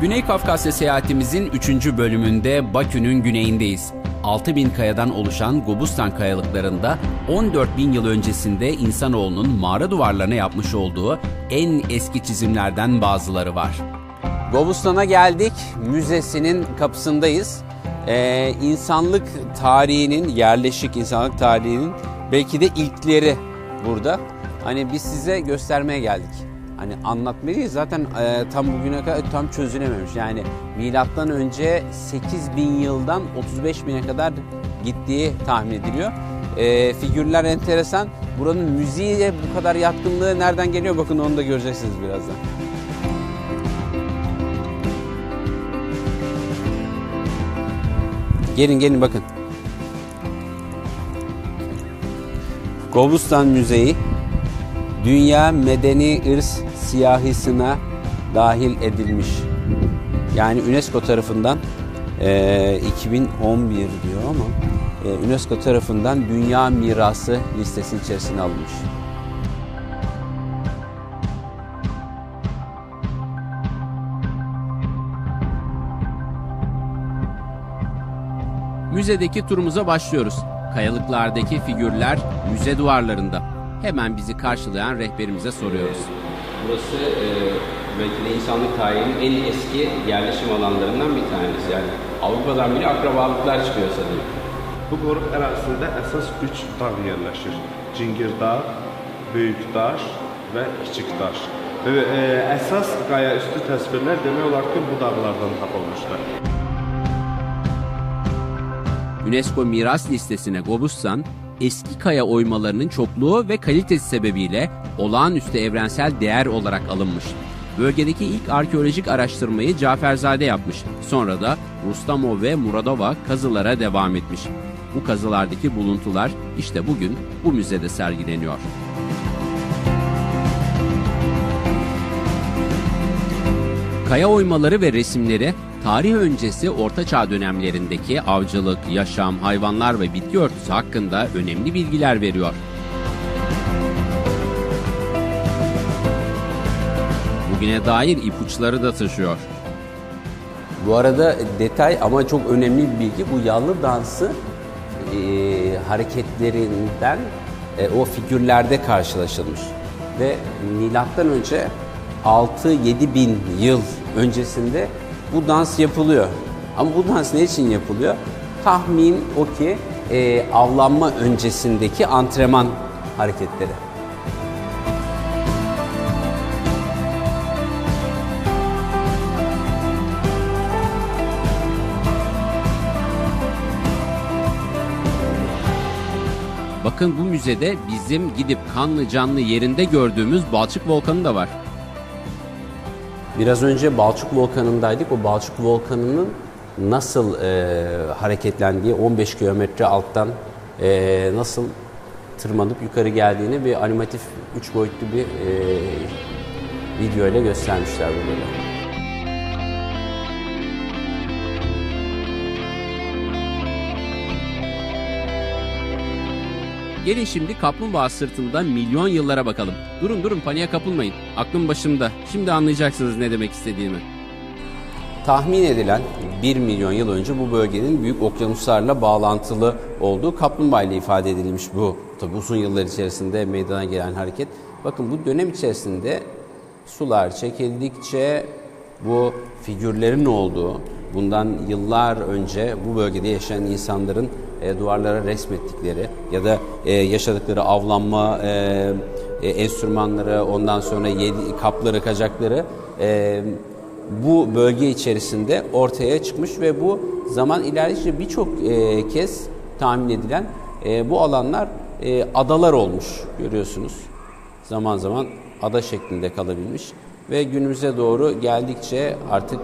Güney Kafkasya seyahatimizin 3. bölümünde Bakü'nün güneyindeyiz. 6000 kayadan oluşan Gobustan kayalıklarında 14 bin yıl öncesinde insanoğlunun mağara duvarlarına yapmış olduğu en eski çizimlerden bazıları var. Gobustan'a geldik. Müzesinin kapısındayız. Ee, insanlık tarihinin, yerleşik insanlık tarihinin belki de ilkleri burada. Hani biz size göstermeye geldik. Hani anlatmayı değil, zaten e, tam bugüne kadar tam çözülememiş. Yani milattan önce 8000 yıldan 35 bine kadar gittiği tahmin ediliyor. E, figürler enteresan. Buranın müziğe bu kadar yatkınlığı nereden geliyor? Bakın onu da göreceksiniz birazdan. Gelin gelin bakın. Gobustan Müzeyi Dünya Medeni İrs Siyahisine dahil edilmiş. Yani UNESCO tarafından e, 2011 diyor ama e, UNESCO tarafından Dünya Mirası listesinin içerisine alınmış. Müzedeki turumuza başlıyoruz. Kayalıklardaki figürler müze duvarlarında. Hemen bizi karşılayan rehberimize soruyoruz. Burası e, belki de insanlık tarihinin en eski yerleşim alanlarından bir tanesi. Yani Avrupa'dan bile akrabalıklar çıkıyor sanırım. Bu qoruq ərazisində əsas üç dağ yerləşir. Cingir dağ, Böyük daş və Kiçik daş. Və e, əsas qaya üstü təsvirlər demək olar ki, bu dağlardan tapılmışdır. UNESCO miras listesine Gobustan, eski kaya oymalarının çokluğu ve kalitesi sebebiyle olağanüstü evrensel değer olarak alınmış. Bölgedeki ilk arkeolojik araştırmayı Caferzade yapmış. Sonra da Rustamov ve Muradova kazılara devam etmiş. Bu kazılardaki buluntular işte bugün bu müzede sergileniyor. Kaya oymaları ve resimleri tarih öncesi Orta Çağ dönemlerindeki avcılık, yaşam, hayvanlar ve bitki örtüsü hakkında önemli bilgiler veriyor. Bugüne dair ipuçları da taşıyor. Bu arada detay ama çok önemli bir bilgi. Bu yallı dansı e, hareketlerinden e, o figürlerde karşılaşılmış. Ve milattan önce 6-7 bin yıl öncesinde bu dans yapılıyor. Ama bu dans ne için yapılıyor? Tahmin o ki e, avlanma öncesindeki antrenman hareketleri. Bakın bu müzede bizim gidip kanlı canlı yerinde gördüğümüz Balçık Volkanı da var. Biraz önce Balçık Volkanı'ndaydık. O Balçık Volkanı'nın nasıl e, hareketlendiği 15 kilometre alttan e, nasıl tırmanıp yukarı geldiğini bir animatif 3 boyutlu bir e, video ile göstermişler burada. Gelin şimdi kaplumbağa sırtında milyon yıllara bakalım. Durun durun paniğe kapılmayın. Aklım başımda. Şimdi anlayacaksınız ne demek istediğimi. Tahmin edilen 1 milyon yıl önce bu bölgenin büyük okyanuslarla bağlantılı olduğu kaplumbağa ile ifade edilmiş bu. Tabi uzun yıllar içerisinde meydana gelen hareket. Bakın bu dönem içerisinde sular çekildikçe bu figürlerin olduğu, bundan yıllar önce bu bölgede yaşayan insanların e, duvarlara resmettikleri ya da e, yaşadıkları avlanma e, e, enstrümanları, ondan sonra yedi, kapları, kacakları e, bu bölge içerisinde ortaya çıkmış ve bu zaman ilerledikçe birçok e, kez tahmin edilen e, bu alanlar e, adalar olmuş görüyorsunuz. Zaman zaman ada şeklinde kalabilmiş ve günümüze doğru geldikçe artık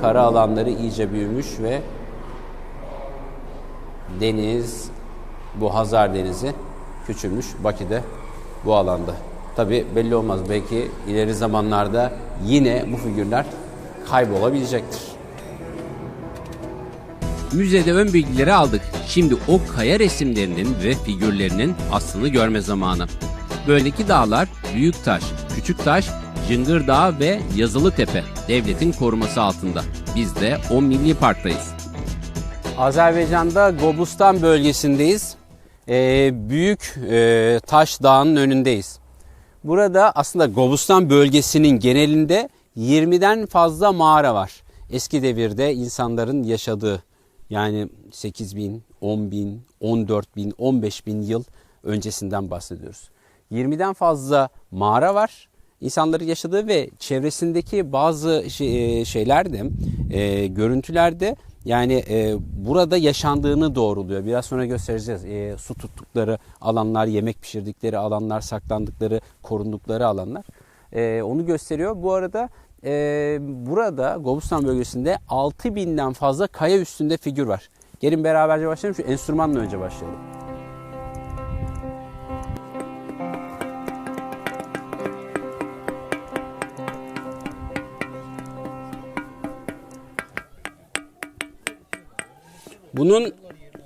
kara alanları iyice büyümüş ve deniz, bu Hazar Denizi küçülmüş Bakü'de bu alanda. Tabi belli olmaz belki ileri zamanlarda yine bu figürler kaybolabilecektir. Müzede ön bilgileri aldık. Şimdi o kaya resimlerinin ve figürlerinin aslını görme zamanı. Bölgedeki dağlar Büyük Taş, Küçük Taş, Cıngır Dağı ve Yazılı Tepe. Devletin koruması altında. Biz de o milli parktayız. Azerbaycan'da Gobustan bölgesindeyiz. Ee, büyük e, Taş Dağı'nın önündeyiz. Burada aslında Gobustan bölgesinin genelinde 20'den fazla mağara var. Eski devirde insanların yaşadığı yani 8 bin, 10 bin, 14 bin, 15 bin yıl öncesinden bahsediyoruz. 20'den fazla mağara var. İnsanların yaşadığı ve çevresindeki bazı şey- e, şeyler de, e, görüntüler de yani e, burada yaşandığını doğruluyor. Biraz sonra göstereceğiz. E, su tuttukları alanlar, yemek pişirdikleri alanlar, saklandıkları, korundukları alanlar. E, onu gösteriyor. Bu arada e, burada Gobustan bölgesinde 6000'den fazla kaya üstünde figür var. Gelin beraberce başlayalım. Şu enstrümanla önce başlayalım. Bunun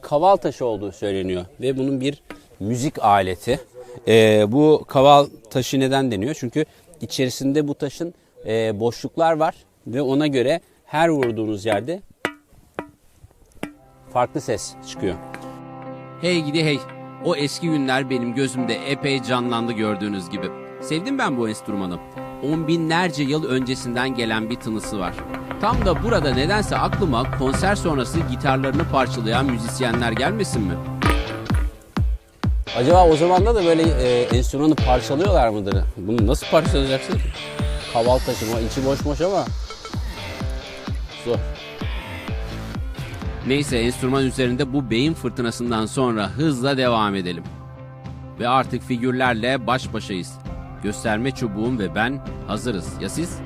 kaval taşı olduğu söyleniyor ve bunun bir müzik aleti. Ee, bu kaval taşı neden deniyor? Çünkü içerisinde bu taşın e, boşluklar var ve ona göre her vurduğunuz yerde farklı ses çıkıyor. Hey gidi hey. O eski günler benim gözümde epey canlandı gördüğünüz gibi. Sevdim ben bu enstrümanı. On binlerce yıl öncesinden gelen bir tınısı var. Tam da burada nedense aklıma konser sonrası gitarlarını parçalayan müzisyenler gelmesin mi? Acaba o zamanda da böyle e, enstrümanı parçalıyorlar mıdır? Bunu nasıl parçalayacaksın? Kaval taşıma, içi boş boş ama zor. Neyse enstrüman üzerinde bu beyin fırtınasından sonra hızla devam edelim. Ve artık figürlerle baş başayız. Gösterme çubuğum ve ben hazırız. Ya siz?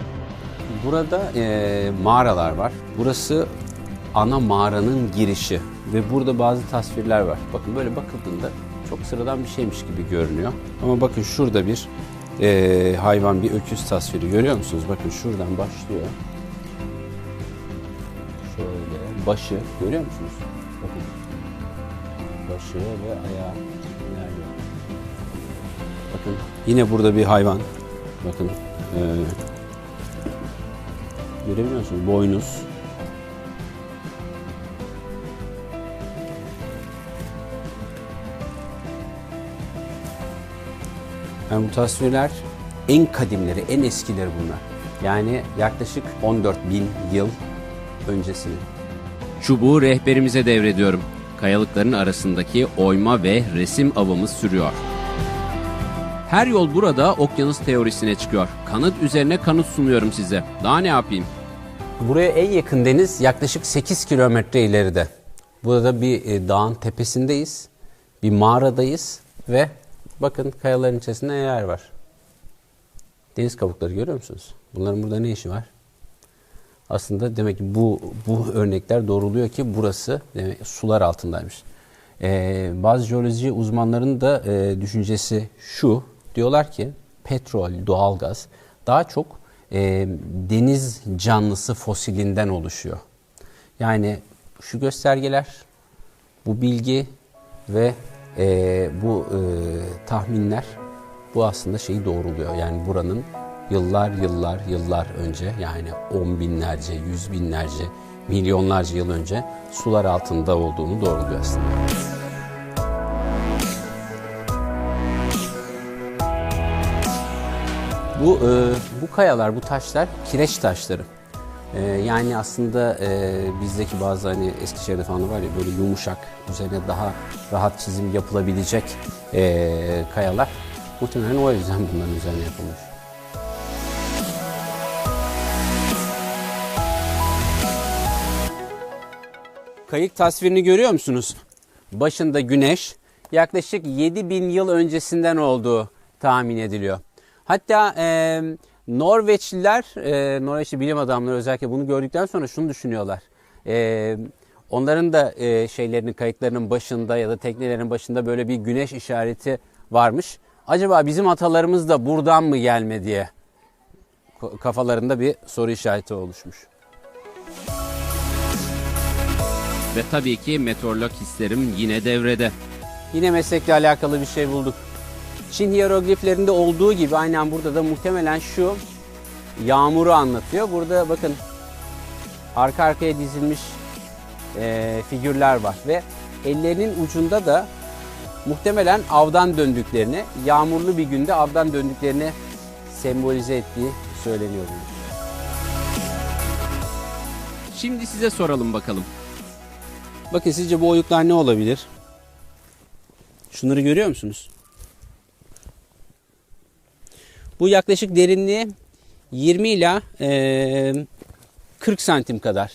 Burada e, mağaralar var. Burası ana mağaranın girişi ve burada bazı tasvirler var. Bakın böyle bakıldığında çok sıradan bir şeymiş gibi görünüyor. Ama bakın şurada bir e, hayvan, bir öküz tasviri görüyor musunuz? Bakın şuradan başlıyor. Şöyle başı görüyor musunuz? Bakın. Başı ve ayağı ilerliyor. Bakın yine burada bir hayvan. Bakın. E, görebiliyor musunuz? Boynuz. Yani bu tasvirler en kadimleri, en eskileri bunlar. Yani yaklaşık 14 bin yıl öncesinin. Çubuğu rehberimize devrediyorum. Kayalıkların arasındaki oyma ve resim avımız sürüyor. Her yol burada okyanus teorisine çıkıyor. Kanıt üzerine kanıt sunuyorum size. Daha ne yapayım? Buraya en yakın deniz yaklaşık 8 kilometre ileride. Burada bir e, dağın tepesindeyiz. Bir mağaradayız ve bakın kayaların içerisinde neler var. Deniz kabukları görüyor musunuz? Bunların burada ne işi var? Aslında demek ki bu bu örnekler doğruluyor ki burası demek, sular altındaymış. Ee, bazı jeoloji uzmanlarının da e, düşüncesi şu. Diyorlar ki petrol, doğalgaz daha çok e, deniz canlısı fosilinden oluşuyor. Yani şu göstergeler, bu bilgi ve e, bu e, tahminler bu aslında şeyi doğruluyor. Yani buranın yıllar yıllar yıllar önce yani on binlerce, yüz binlerce, milyonlarca yıl önce sular altında olduğunu doğruluyor aslında. Bu e, bu kayalar, bu taşlar kireç taşları. E, yani aslında e, bizdeki bazı hani Eskişehir'de falan var ya böyle yumuşak, üzerine daha rahat çizim yapılabilecek e, kayalar. Muhtemelen o yüzden bunların üzerine yapılmış. Kayık tasvirini görüyor musunuz? Başında güneş yaklaşık 7000 yıl öncesinden olduğu tahmin ediliyor. Hatta e, Norveçliler, e, Norveçli bilim adamları özellikle bunu gördükten sonra şunu düşünüyorlar. E, onların da e, şeylerinin kayıklarının başında ya da teknelerin başında böyle bir güneş işareti varmış. Acaba bizim atalarımız da buradan mı gelme diye kafalarında bir soru işareti oluşmuş. Ve tabii ki meteorolog hislerim yine devrede. Yine meslekle alakalı bir şey bulduk. Çin hierogliflerinde olduğu gibi aynen burada da muhtemelen şu yağmuru anlatıyor. Burada bakın arka arkaya dizilmiş e, figürler var ve ellerinin ucunda da muhtemelen avdan döndüklerini, yağmurlu bir günde avdan döndüklerini sembolize ettiği söyleniyor. Şimdi size soralım bakalım. Bakın sizce bu oyuklar ne olabilir? Şunları görüyor musunuz? Bu yaklaşık derinliği 20 ila eee, 40 santim kadar.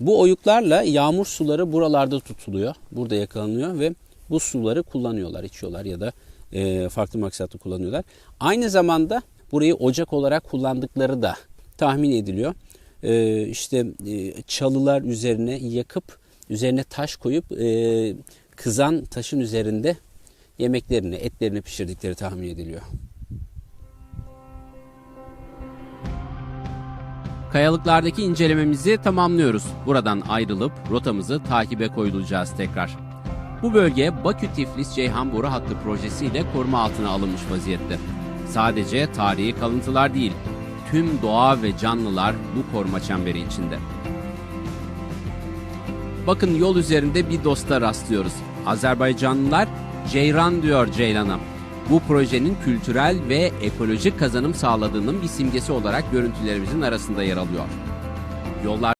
Bu oyuklarla yağmur suları buralarda tutuluyor. Burada yakalanıyor ve bu suları kullanıyorlar, içiyorlar ya da eee, farklı maksatlı kullanıyorlar. Aynı zamanda burayı ocak olarak kullandıkları da tahmin ediliyor. Eee işte çalılar üzerine yakıp üzerine taş koyup kızan taşın üzerinde yemeklerini, etlerini pişirdikleri tahmin ediliyor. Kayalıklardaki incelememizi tamamlıyoruz. Buradan ayrılıp rotamızı takibe koyulacağız tekrar. Bu bölge Bakü-Tiflis-Ceyhan boru hattı projesiyle koruma altına alınmış vaziyette. Sadece tarihi kalıntılar değil, tüm doğa ve canlılar bu koruma çemberi içinde. Bakın yol üzerinde bir dosta rastlıyoruz. Azerbaycanlılar Ceyran diyor Ceylan'a. Bu projenin kültürel ve ekolojik kazanım sağladığının bir simgesi olarak görüntülerimizin arasında yer alıyor. Yollar